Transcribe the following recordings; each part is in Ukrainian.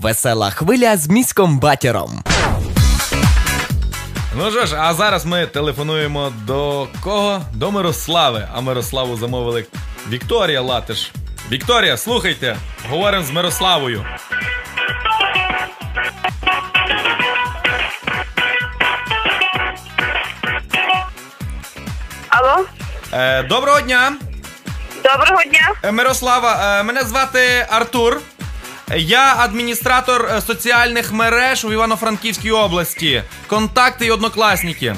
Весела хвиля з міськом батіром. Ну що ж, а зараз ми телефонуємо до кого? До Мирослави. А Мирославу замовили Вікторія Латиш. Вікторія, слухайте, говоримо з Мирославою. Е, доброго дня. доброго дня. Е, Мирослава, е, мене звати Артур. Я адміністратор е, соціальних мереж у Івано-Франківській області. Контакти і однокласники.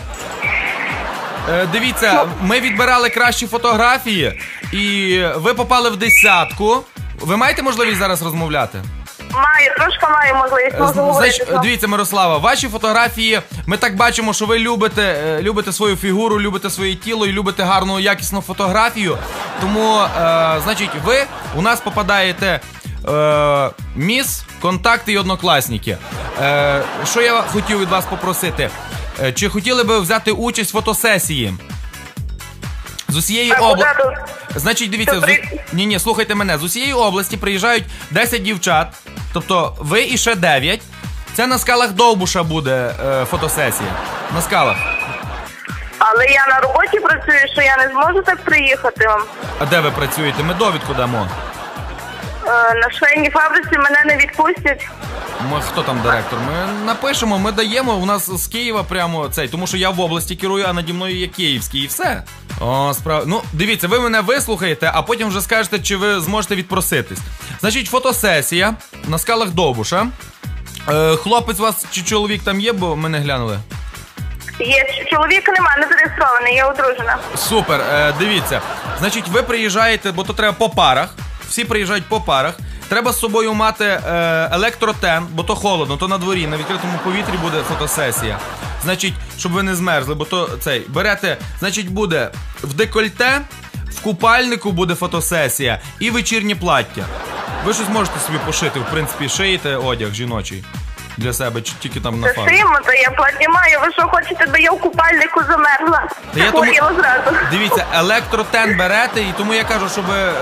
Е, Дивіться, ми відбирали кращі фотографії, і ви попали в десятку. Ви маєте можливість зараз розмовляти? Маю, трошки маю можливість можу говорити. Значить, дивіться, Мирослава, ваші фотографії. Ми так бачимо, що ви любите, е, любите свою фігуру, любите своє тіло і любите гарну якісну фотографію. Тому, е, значить, ви у нас попадаєте. Е, міс, контакти і однокласники. Е, що я хотів від вас попросити? Е, чи хотіли би взяти участь в фотосесії? З усієї області. Значить, дивіться, з... ні, ні, слухайте мене. З усієї області приїжджають 10 дівчат, тобто ви і ще 9. Це на скалах Довбуша буде е, фотосесія. На скалах. Але я на роботі працюю, що я не зможу так приїхати. А де ви працюєте? Ми довідку дамо. Е, На швейній фабриці мене не відпустять. Ми хто там директор? Ми напишемо, ми даємо. У нас з Києва прямо цей, тому що я в області керую, а наді мною є київський, і все. О, справ... Ну, дивіться, ви мене вислухаєте, а потім вже скажете, чи ви зможете відпроситись. Значить, фотосесія на скалах Довбуша. Е, хлопець у вас чи чоловік там є, бо ми не глянули. Є чоловік нема, не зареєстрований, я одружена. Супер, е, дивіться. Значить, ви приїжджаєте, бо то треба по парах. Всі приїжджають по парах. Треба з собою мати е, електротен, бо то холодно, то на дворі, на відкритому повітрі буде фотосесія. Значить, щоб ви не змерзли, бо то цей берете, значить, буде в декольте, в купальнику буде фотосесія і вечірнє плаття. Ви щось можете собі пошити, в принципі, шиєте одяг жіночий для себе, чи тільки там на Це фарб. симо, то я платні маю. Ви що хочете, би я в купальнику замерзла? Та я тому- зразу. Дивіться, електротен берете, і тому я кажу, щоб е,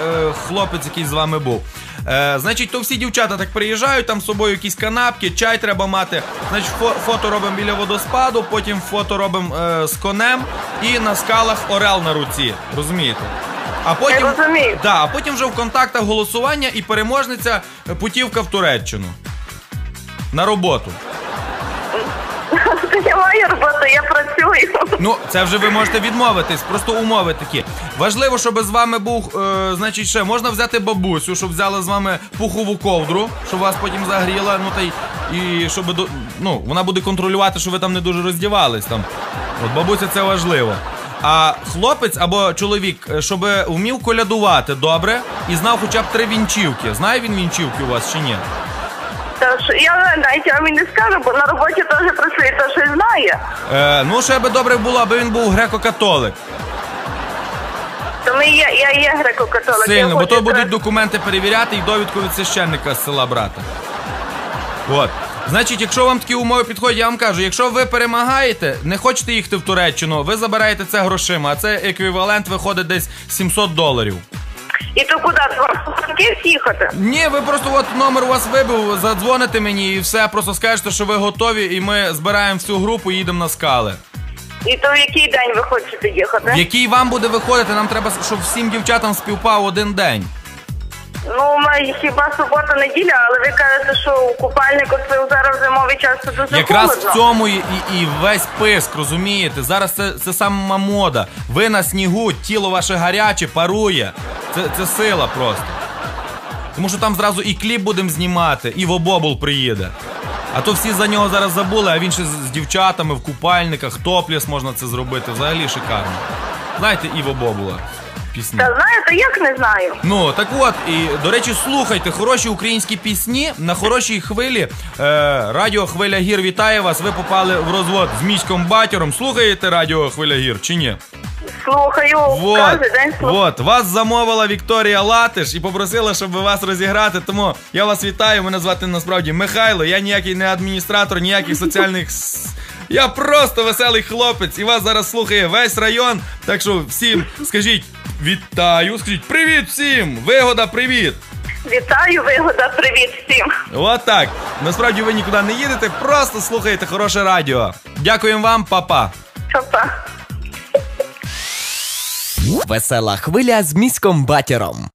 хлопець якийсь з вами був. Е, значить, то всі дівчата так приїжджають, там з собою якісь канапки, чай треба мати. Значить, фо- фото робимо біля водоспаду, потім фото робимо е, з конем і на скалах орел на руці. Розумієте? А потім, Я розумію. Да, а потім вже в контактах голосування і переможниця е, путівка в Туреччину. На роботу. Я маю роботу, я працюю. Ну, це вже ви можете відмовитись, просто умови такі. Важливо, щоб з вами був, е, значить, ще можна взяти бабусю, щоб взяла з вами пухову ковдру, щоб вас потім загріла. Ну та й і щоб до- ну, вона буде контролювати, що ви там не дуже роздівались. Там. От бабуся це важливо. А хлопець або чоловік, е, щоб вмів колядувати добре і знав хоча б три вінчівки. Знає він вінчівки у вас чи ні? Та я навіть вам і не скажу, бо на роботі теж працює, то щось знає. Е, ну, ще би добре було, аби він був греко-католик. Тому я, я є греко-католик. я Сильно, бо то будуть документи перевіряти і довідку від священника з села брати. От. Значить, якщо вам такі умови підходять, я вам кажу, якщо ви перемагаєте, не хочете їхати в Туреччину, ви забираєте це грошима, а це еквівалент виходить десь 700 доларів. І то куди? Франківськ їхати? Ні, ви просто от номер у вас вибив, задзвоните мені і все, просто скажете, що ви готові, і ми збираємо всю групу і їдемо на скали. І то в який день ви хочете їхати? В який вам буде виходити, нам треба, щоб всім дівчатам співпав один день. Ну, ми хіба субота, неділя, але ви кажете, що у купальнику це зараз в зимовий час це дуже Якраз холодно. в цьому і, і, і весь писк, розумієте? Зараз це, це сама мода. Ви на снігу, тіло ваше гаряче, парує. Це, це сила просто. Тому що там зразу і кліп будемо знімати, і Вобобул приїде. А то всі за нього зараз забули, а він ще з, з дівчатами в купальниках, топліс можна це зробити. Взагалі шикарно. Знаєте, Іво Бобула пісні. Та знаєте, як не знаю. Ну так от, і до речі, слухайте хороші українські пісні на хорошій хвилі. Е, радіо Хвиля Гір вітає вас. Ви попали в розвод з міськом батіром. Слухаєте Радіо Хвиля Гір чи ні? Слухаю, Вот, кожен день слухаю. вот, вас замовила Вікторія Латиш і попросила, щоб вас розіграти. Тому я вас вітаю. Мене звати насправді Михайло. Я ніякий не адміністратор, ніяких соціальних Я просто веселий хлопець, і вас зараз слухає весь район. Так що всім скажіть вітаю, скажіть привіт всім! Вигода, привіт! Вітаю, вигода, привіт всім. От так. Насправді ви нікуди не їдете, просто слухаєте хороше радіо. Дякуємо вам, папа. Па-па. Весела хвиля з міськом батіром.